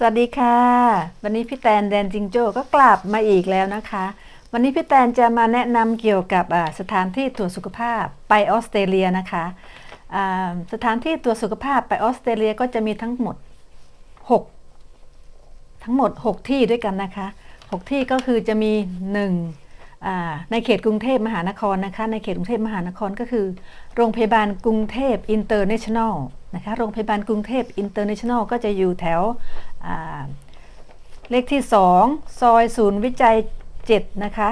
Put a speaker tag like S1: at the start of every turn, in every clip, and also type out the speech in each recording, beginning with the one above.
S1: สวัสดีค่ะ วันนี้พี่แตนแดนจิงโจ้ก็กลับมาอีกแล้วนะคะ วันนี้พี่แตนจะมาแนะนำเกี่ยวกับสถานที่ตรวจสุขภาพไปออสเตรเลียนะคะสถานที่ตรวจสุขภาพไปออสเตรเลียก็จะมีทั้งหมด 6 ทั้งหมด 6 ที่ด้วยกันนะคะ 6 ที่ก็คือจะมี1อ่าในเขตกรุงเทพมหานครนะคะ ในเขตกรุงเทพมหานครก็คือ โรงพยาบาลกรุงเทพอินเตอร์เนชั่นแนล นะคะโรงพยาบาลกรุงเทพอินเตอร์เนชั่นแนลก็จะอยู่แถวเลขที่ 2 ซอยศูนย์วิจัย 7 นะคะ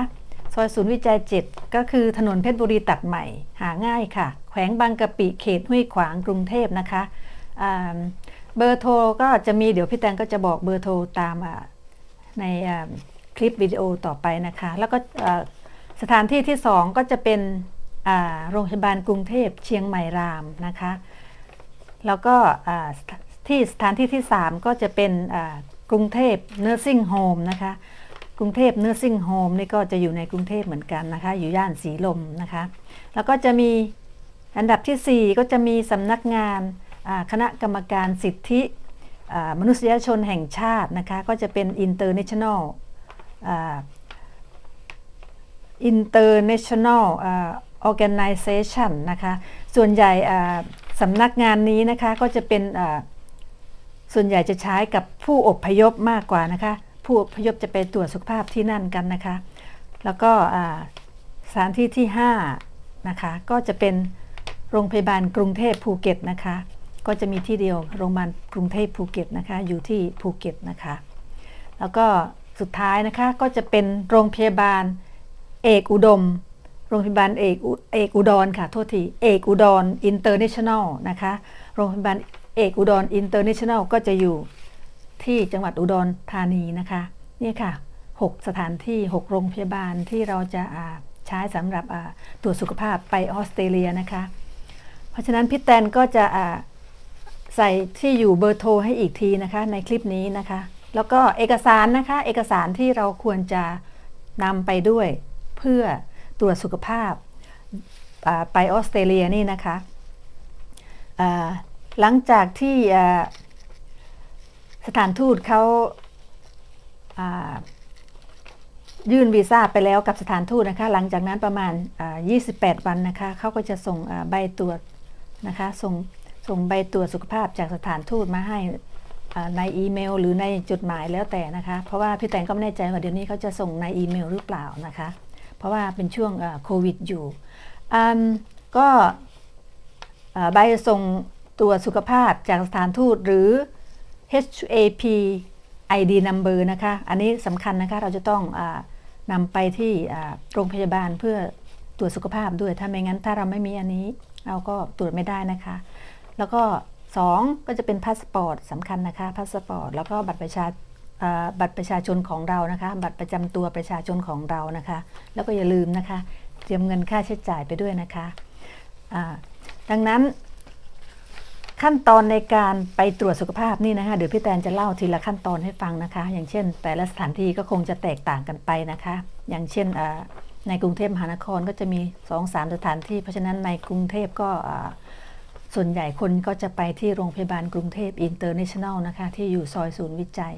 S1: ซอยศูนย์วิจัย 7 ก็คือถนนเพชรบุรีตัดใหม่หาง่ายค่ะ แขวงบางกะปิเขตห้วยขวางกรุงเทพนะคะเบอร์โทรก็จะมีเดี๋ยวพี่แตงก็จะบอกเบอร์โทรตามในคลิปวิดีโอต่อไปนะคะ แล้วก็สถานที่ที่ 2 ก็จะเป็นโรงพยาบาลกรุงเทพเชียงใหม่รามนะคะ แล้วก็ที่สถานที่ที่ 3 ก็จะเป็นกรุงเทพเนอร์ซิ่งโฮมนะคะ กรุงเทพเนอร์ซิ่งโฮมนี่ก็จะอยู่ในกรุงเทพเหมือนกันนะคะ อยู่ย่านสีลมนะคะ แล้วก็จะมีอันดับทีสี่4 ก็จะมีสำนักงานคณะกรรมการสิทธิมนุษยชนแห่งชาตินะคะ ก็จะเป็น International อ่า International อ่า Organization นะคะ ส่วนใหญ่ สำนักงานนี้นะคะก็จะเป็นส่วนใหญ่จะใช้กับผู้อพยพมากกว่านะคะ ผู้อพยพจะไปตรวจสุขภาพที่นั่นกันนะคะ แล้วก็สถานที่ที่5นะคะก็จะเป็นโรงพยาบาลกรุงเทพภูเก็ตนะคะ ก็จะมีที่เดียวโรงพยาบาลกรุงเทพภูเก็ตนะคะอยู่ที่ภูเก็ตนะคะ แล้วก็สุดท้ายนะคะก็จะเป็นโรงพยาบาลเอกอุดม โรงพยาบาลเอกอุเอกอุดรค่ะโทษทีเอกอุดรอินเตอร์เนชั่นแนลนะคะโรงพยาบาลเอกอุดรอินเตอร์เนชั่นแนลก็จะอยู่ที่จังหวัดอุดรธานีนะคะนี่ค่ะ 6 สถานที่ 6 โรงพยาบาลที่เราจะาใช้สำหรับตรวจสุขภาพไปออสเตรเลียนะคะ เพราะฉะนั้นพี่แตนก็จะใส่ที่อยู่เบอร์โทรให้อีกทีนะคะในคลิปนี้นะคะ แล้วก็เอกสารนะคะ เอกสารที่เราควรจะนำไปด้วยเพื่อ ตรวจสุขภาพไปออสเตรเลียนี่นะคะหลังจากที่สถานทูตเขาายื่นวีซ่าไปแล้วกับสถานทูตนะคะ หลังจากนั้นประมาณ 28 วันนะคะเขาก็จะส่งใบตรวจนะคะส่งส่งใบตรวจสุขภาพจากสถานทูตมาให้ในอีเมล หรือในจดหมายแล้วแต่นะคะ เพราะว่าพี่แตงก็ไม่แน่ใจว่าเดี๋ยวนี้เขาจะส่งในอีเมลหรือเปล่านะคะ เพราะว่าเป็นช่วงโควิดอยู่ ก็ใบส่งตรวจสุขภาพจากสถานทูตหรือ HAP ID number นะคะ อันนี้สำคัญนะคะ เราจะต้องอนำไปที่โรงพยาบาลเพื่อตรวจสุขภาพด้วย ถ้าไม่งั้นถ้าเราไม่มีอันนี้ เราก็ตรวจไม่ได้นะคะ แล้วก็ 2 ก็จะเป็นพาสปอร์ตสำคัญนะคะ พาสปอร์ต แล้วก็บัตรประชาอ่า บัตรประชาชนของเรานะคะ บัตรประจำตัวประชาชนของเรานะคะ แล้วก็อย่าลืมนะคะ เตรียมเงินค่าใช้จ่ายไปด้วยนะคะดังนั้นขั้นตอนในการไปตรวจสุขภาพนี่นะคะเดี๋ยวพี่แตนจะเล่าทีละขั้นตอนให้ฟังนะคะ อย่างเช่น แต่ละสถานที่ก็คงจะแตกต่างกันไปนะคะ อย่างเช่นในกรุงเทพมหานครก็จะมี2อสามสถานที่ เพราะฉะนั้นในกรุงเทพก็ส่วนใหญ่คนก็จะไปที่โรงพยาบาลกรุงเทพอินเตอร์เนชั่นแนลนะคะ ที่อยู่ซอยศูนย์วิจัย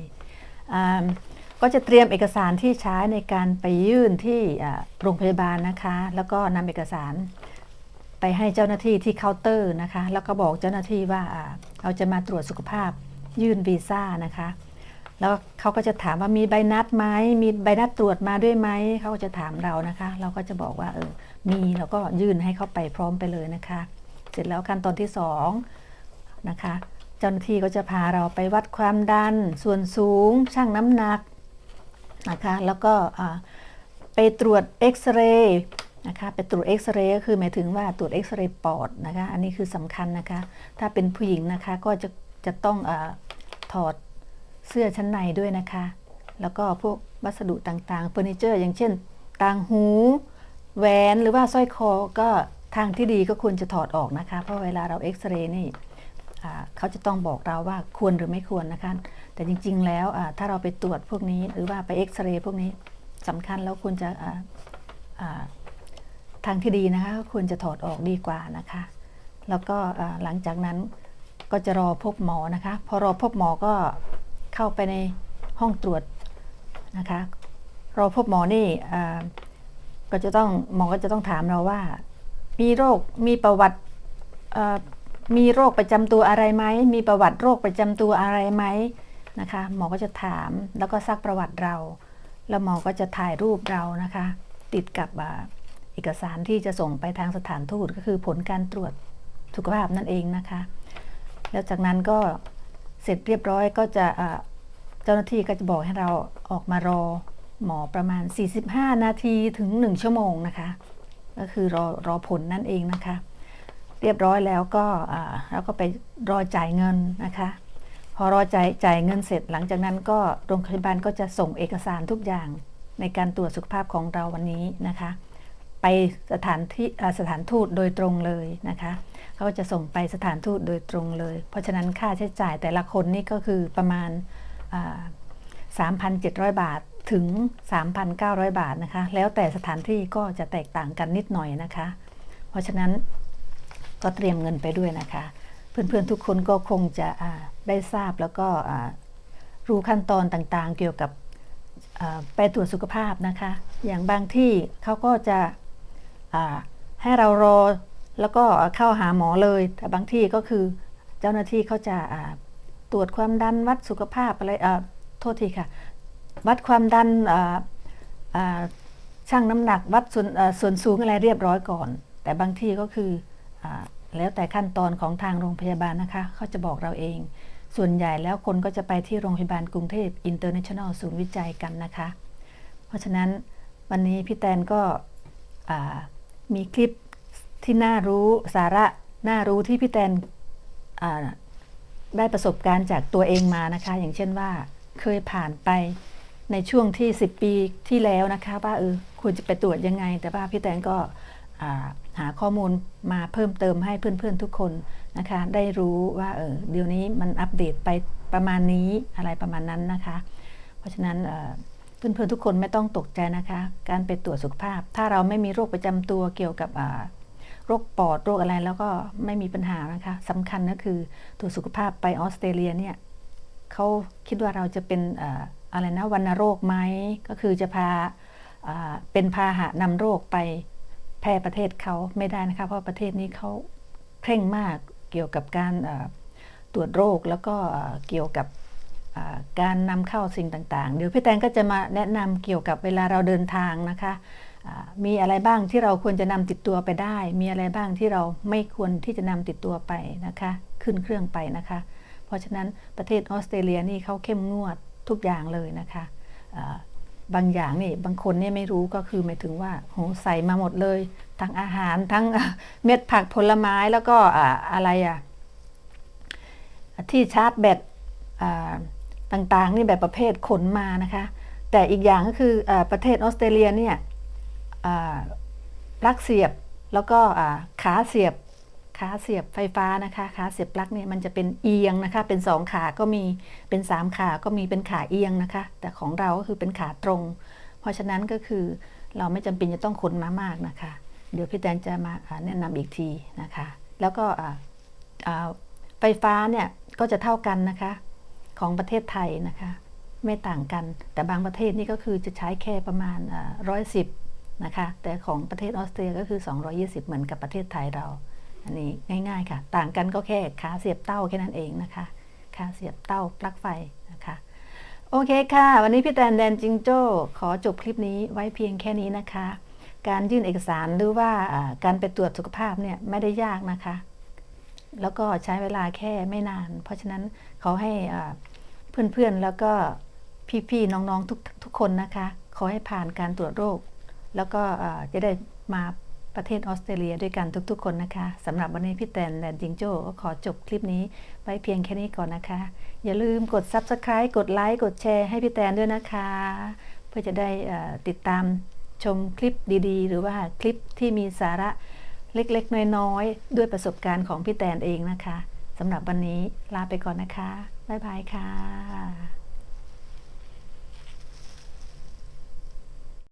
S1: ก็จะเตรียมเอกสารที่ใช้ในการไปยื่นที่โรงพยาบาลนะคะ แล้วก็นำเอกสารไปให้เจ้าหน้าที่ที่เคาน์เตอร์นะคะ แล้วก็บอกเจ้าหน้าที่ว่าเราจะมาตรวจสุขภาพยื่นวีซ่านะคะ แล้วเขาก็จะถามว่ามีใบนัดไหมมีใบนัดตรวจมาด้วยไหมเขาก็จะถามเรานะคะ เราก็จะบอกว่าเออมีเราก็ยื่นให้เขาไปพร้อมไปเลยนะคะ เสร็จแล้วขั้นตอนที่สองนะคะ เจ้าหน้าที่ก็จะพาเราไปวัดความดัน ส่วนสูง ชั่งน้ำหนักนะคะแล้วก็ไปตรวจเอ็กซเรย์นะคะไปตรวจเอ็กซเรย์ก็คือหมายถึงว่าตรวจเอ็กซเรย์ปอดนะคะอันนี้คือสำคัญนะคะ ถ้าเป็นผู้หญิงนะคะก็จะจะต้องอถอดเสื้อชั้นในด้วยนะคะ แล้วก็พวกวัสดุต่างๆเฟอร์นิเจอร์อย่างเช่นต่างหูแหวนหรือว่าสร้อยคอก็ทางที่ดีก็ควรจะถอดออกนะคะ เพราะเวลาเราเอ็กซเรย์นี่ เขาจะต้องบอกเราว่าควรหรือไม่ควรนะคะ แต่จริง ๆ แล้วถ้าเราไปตรวจพวกนี้ หรือว่าไปเอ็กซเรย์พวกนี้สำคัญแล้วควรจะทางที่ดีนะคะก็ควรจะถอดออกดีกว่านะคะ แล้วก็หลังจากนั้นก็จะรอพบหมอนะคะ พอรอพบหมอก็เข้าไปในห้องตรวจนะคะราพบหมอนี่ก็จะต้องหมอก็จะต้องถามเราว่า มีโรคมีประวัติ มีโรคประจำตัวอะไรไหม มีประวัติโรคประจำตัวอะไรไหมนะคะ หมอก็จะถามแล้วก็ซักประวัติเรา แล้วหมอก็จะถ่ายรูปเรานะคะ ติดกับเอกสารที่จะส่งไปทางสถานทูตก็คือผลการตรวจสุขภาพนั่นเองนะคะ แล้วจากนั้นก็เสร็จเรียบร้อยก็จะเจ้าหน้าที่ก็จะบอกให้เราออกมารอหมอประมาณ 45 นาทีถึง 1 ชั่วโมงนะคะ ก็คือรอรอผลนั่นเองนะคะ เรียบร้อยแล้วก็แล้วก็ไปรอจ่ายเงินนะคะ พอรอจ่ายจ่ายเงินเสร็จหลังจากนั้นก็โรงพยาบาลก็จะส่งเอกสารทุกอย่างในการตรวจสุขภาพของเราวันนี้นะคะ ไปสถานที่สถานทูตโดยตรงเลยนะคะเขาจะส่งไปสถานทูตโดยตรงเลย เพราะฉะนั้นค่าใช้จ่ายแต่ละคนนี่ก็คือประมาณ 3,700 บาทถึง 3,900 บาทนะคะ แล้วแต่สถานที่ก็จะแตกต่างกันนิดหน่อยนะคะ เพราะฉะนั้น ก็เตรียมเงินไปด้วยนะคะ เพื่อนๆทุกคนก็คงจะได้ทราบแล้วก็รู้ขั้นตอนต่างๆ เกี่ยวกับไปตรวจสุขภาพนะคะ อย่างบางที่เขาก็จะให้เรารอแล้วก็เข้าหาหมอเลย แต่บางที่ก็คือเจ้าหน้าที่เขาจะตรวจความดันวัดสุขภาพอะไรโทษทีค่ะ วัดความดันช่างน้ำหนักวัดส่วนส่วนสูงอะไรเรียบร้อยก่อน แต่บางที่ก็คืออ แล้วแต่ขั้นตอนของทางโรงพยาบาลนะคะเขาจะบอกเราเอง ส่วนใหญ่แล้วคนก็จะไปที่โรงพยาบาลกรุงเทพอินเตอร์เนชั่นแนลศูนย์วิจัยกันนะคะ เพราะฉะนั้นวันนี้พี่แตนก็มีคลิปที่น่ารู้สาระน่ารู้ที่พี่แตนได้ประสบการณ์จากตัวเองมานะคะ อย่างเช่นว่าเคยผ่านไปในช่วงที่ 10 ปีที่แล้วนะคะว่าเออควรจะไปตรวจยังไง แต่ว่าพี่แตนก็ หาข้อมูลมาเพิ่มเติมให้เพื่อนๆทุกคนนะคะ ได้รู้ว่าเออเดี๋ยวนี้มันอัปเดตไปประมาณนี้อะไรประมาณนั้นนะคะ เพราะฉะนั้นเพื่อนๆทุกคนไม่ต้องตกใจนะคะ การไปตรวจสุขภาพ ถ้าเราไม่มีโรคประจำตัวเกี่ยวกับโรคปอดโรคอะไรแล้วก็ไม่มีปัญหานะคะสำคัญก็คือตรวจสุขภาพไปออสเตรเลียเนี่ยเขาคิดว่าเราจะเป็นอะไรนะวัณโรคไหมก็คือจะพาเป็นพาหะนำโรคไป แพร่ประเทศเขาไม่ได้นะคะ เพราะประเทศนี้เขาเคร่งมากเกี่ยวกับการตรวจโรคแล้วก็เกี่ยวกับการนำเข้าสิ่งต่างๆ เดี๋ยวพี่แตงก็จะมาแนะนำเกี่ยวกับเวลาเราเดินทางนะคะมีอะไรบ้างที่เราควรจะนำติดตัวไปได้ มีอะไรบ้างที่เราไม่ควรที่จะนำติดตัวไปนะคะ ขึ้นเครื่องไปนะคะ เพราะฉะนั้นประเทศออสเตรเลียนี่เขาเข้มงวดทุกอย่างเลยนะคะ บางอย่างนี่บางคนเนี่ยไม่รู้ก็คือหมายถึงว่าโหใส่มาหมดเลย ทั้งอาหารทั้งเม็ดผักผลไม้แล้วก็อะไรอะที่ชาร์จแบตต่างๆ นี่แบบประเภทขนมานะคะ แต่อีกอย่างก็คืออประเทศออสเตรเลียเนี่ยปลั๊กเสียบแล้วก็ขาเสียบ ขาเสียบไฟฟ้านะคะขาเสียบปลั๊กเนี่ยมันจะเป็นเอียงนะคะ เป็นสองขาก็มีเป็นสามขาก็มีเป็นขาเอียงนะคะ แต่ของเราก็คือเป็นขาตรง เพราะฉะนั้นก็คือเราไม่จำเป็นจะต้องขนมามากนะคะ เดี๋ยวพี่แตนจะมาแนะนำอีกทีนะคะ แล้วก็ไฟฟ้าเนี่ยก็จะเท่ากันนะคะของประเทศไทยนะคะ ไม่ต่างกัน แต่บางประเทศนี่ก็คือจะใช้แค่ประมาณร้อยสิบนะคะ แต่ของประเทศออสเตรียก็คือ 220 เหมือนกับประเทศไทยเรา อันนี้ง่าย ๆ ค่ะ ต่างกันก็แค่ขาเสียบเต้าแค่นั้นเองนะคะขาเสียบเต้าปลั๊กไฟนะคะ โอเคค่ะ วันนี้พี่แตนแดนจิงโจ้ขอจบคลิปนี้ไว้เพียงแค่นี้นะคะ การยื่นเอกสารหรือว่าการไปตรวจสุขภาพเนี่ยไม่ได้ยากนะคะ แล้วก็ใช้เวลาแค่ไม่นาน เพราะฉะนั้นเขาให้เพื่อนๆแล้วก็พี่ๆน้องๆทุกทุกคนนะคะ ขอให้ผ่านการตรวจโรค แล้วก็จะได้มา ประเทศออสเตรเลียด้วยกันทุกๆ คนนะคะสำหรับวันนี้พี่แตนและจิงโจ้ก็ขอจบคลิปนี้ไว้เพียงแค่นี้ก่อนนะคะ อย่าลืมกด Subscribe กดไลค์กดแชร์ให้พี่แตนด้วยนะคะ เพื่อจะได้ติดตามชมคลิปดีๆ หรือว่าคลิปที่มีสาระเล็กๆ น้อยๆ ด้วยประสบการณ์ของพี่แตนเองนะคะสำหรับวันนี้ลาไปก่อนนะคะ บ๊ายบายค่ะ